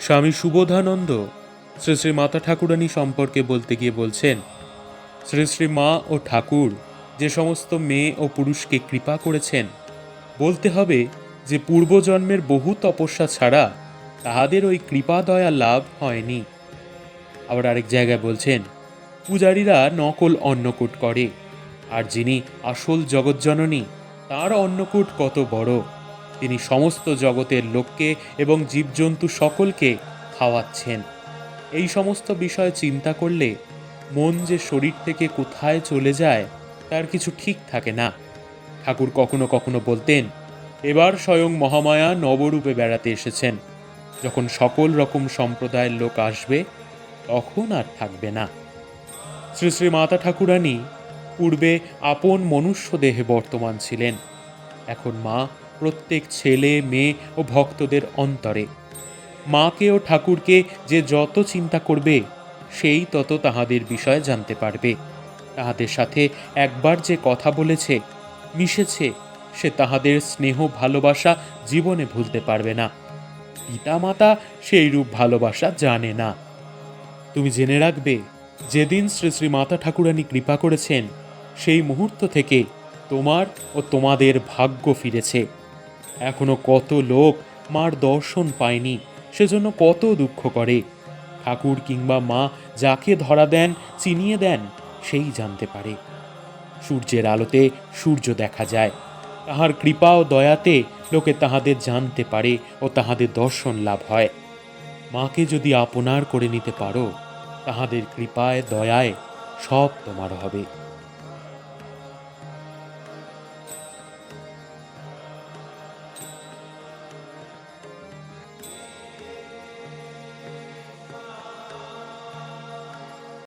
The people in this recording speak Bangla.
স্বামী সুবোধানন্দ শ্রী শ্রী মাতা ঠাকুরানী সম্পর্কে বলতে গিয়ে বলছেন, শ্রী শ্রী মা ও ঠাকুর যে সমস্ত মেয়ে ও পুরুষকে কৃপা করেছেন, বলতে হবে যে পূর্বজন্মের বহু তপস্যা ছাড়া তাহাদের ওই কৃপা দয়া লাভ হয়নি। আবার আরেক জায়গায় বলছেন, পূজারীরা নকল অন্নকূট করে, আর যিনি আসল জগৎজননী তার অন্নকূট কত বড়। তিনি সমস্ত জগতের লোককে এবং জীবজন্তু সকলকে খাওয়াচ্ছেন। এই সমস্ত বিষয় চিন্তা করলে মন যে শরীর থেকে কোথায় চলে যায়, তার কিছু ঠিক থাকে না। ঠাকুর কখনো কখনো বলতেন, এবার স্বয়ং মহামায়া নবরূপে বেড়াতে এসেছেন। যখন সকল রকম সম্প্রদায়ের লোক আসবে, তখন আর থাকবে না। শ্রী শ্রী মাতা ঠাকুরানী, পূর্বে আপন মনুষ্য দেহে বর্তমান ছিলেন। এখন মা প্রত্যেক ছেলে, মেয়ে ও ভক্তদের অন্তরে। মাকে ও ঠাকুরকে যে যত চিন্তা করবে, সেই তত তাহাদের বিষয়ে জানতে পারবে। তাহাদের সাথে একবার যে কথা বলেছে, মিশেছে, সে তাহাদের স্নেহ, ভালোবাসা জীবনে ভুলতে পারবে না। পিতামাতা সেই রূপ ভালোবাসা জানে না। তুমি জেনে রাখবে, যেদিন শ্রী শ্রী মাতা ঠাকুরানী কৃপা করেছেন, সেই মুহূর্ত থেকে তোমার ও তোমাদের ভাগ্য ফিরেছে। এখনও কত লোক মার দর্শন পায়নি, সেজন্য কত দুঃখ করে। ঠাকুর কিংবা মা যাকে ধরা দেন, চিনিয়ে দেন, সেই জানতে পারে। সূর্যের আলোতে সূর্য দেখা যায়। তাহার কৃপা ও দয়াতে লোকে তাহাদের জানতে পারে ও তাহাদের দর্শন লাভ হয়। মাকে যদি আপনার করে নিতে পারো, তাহাদের কৃপায়, দয়ায় সব তোমার হবে।